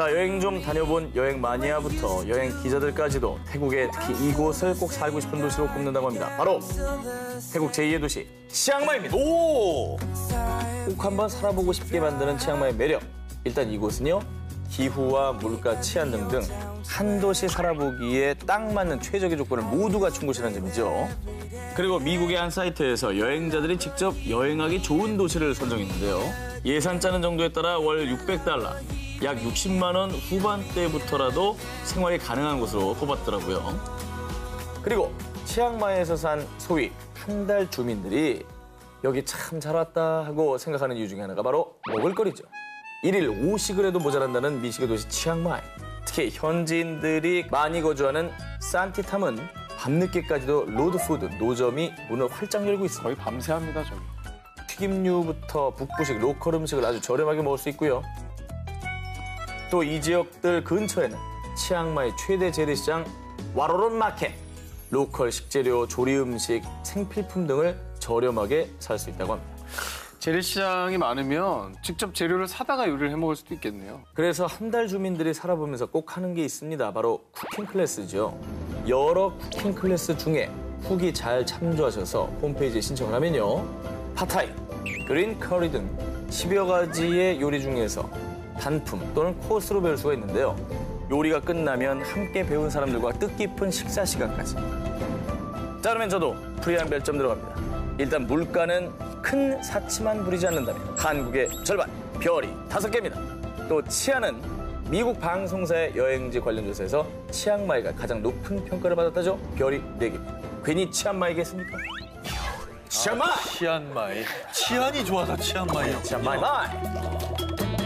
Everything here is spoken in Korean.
자, 여행 좀 다녀본 여행 마니아부터 여행 기자들까지도 태국의 특히 이곳을 꼭 살고 싶은 도시로 꼽는다고 합니다. 바로 태국 제2의 도시 치앙마이입니다. 오! 꼭 한번 살아보고 싶게 만드는 치앙마이의 매력. 일단 이곳은요. 기후와 물가, 치안 등등 한 도시 살아보기에 딱 맞는 최적의 조건을 모두 갖춘 곳이라는 점이죠. 그리고 미국의 한 사이트에서 여행자들이 직접 여행하기 좋은 도시를 선정했는데요. 예산 짜는 정도에 따라 월 600달러, 약 60만 원 후반대부터라도 생활이 가능한 곳으로 뽑았더라고요. 그리고 치앙마이에서 산 소위 한 달 주민들이 여기 참 잘 왔다 하고 생각하는 이유 중에 하나가 바로 먹을거리죠. 일일 5식을 해도 모자란다는 미식의 도시 치앙마이. 특히 현지인들이 많이 거주하는 산티탐은 밤늦게까지도 로드푸드 노점이 문을 활짝 열고 있습니다. 거의 밤새 합니다, 저기. 튀김류부터 북부식 로컬 음식을 아주 저렴하게 먹을 수 있고요. 또 이 지역들 근처에는 치앙마이 최대 재래시장 와로론 마켓, 로컬 식재료, 조리 음식, 생필품 등을 저렴하게 살 수 있다고 합니다. 재래시장이 많으면 직접 재료를 사다가 요리를 해 먹을 수도 있겠네요. 그래서 한 달 주민들이 살아보면서 꼭 하는 게 있습니다. 바로 쿠킹 클래스죠. 여러 쿠킹 클래스 중에 후기 잘 참조하셔서 홈페이지에 신청을 하면요. 파타이, 그린 커리 등 10여 가지의 요리 중에서 단품 또는 코스로 배울 수가 있는데요. 요리가 끝나면 함께 배운 사람들과 뜻깊은 식사 시간까지. 자, 그러면 저도 프리한 별점 들어갑니다. 일단 물가는 큰 사치만 부리지 않는다면 한국의 절반, 별이 다섯 개입니다. 또 치안은 미국 방송사의 여행지 관련 조사에서 치앙마이가 가장 높은 평가를 받았다죠. 별이 네개입니다 괜히 치안마이겠습니까? 치안마이! 치안마이. 치안이 좋아서 치안마이. 치안마이 마이!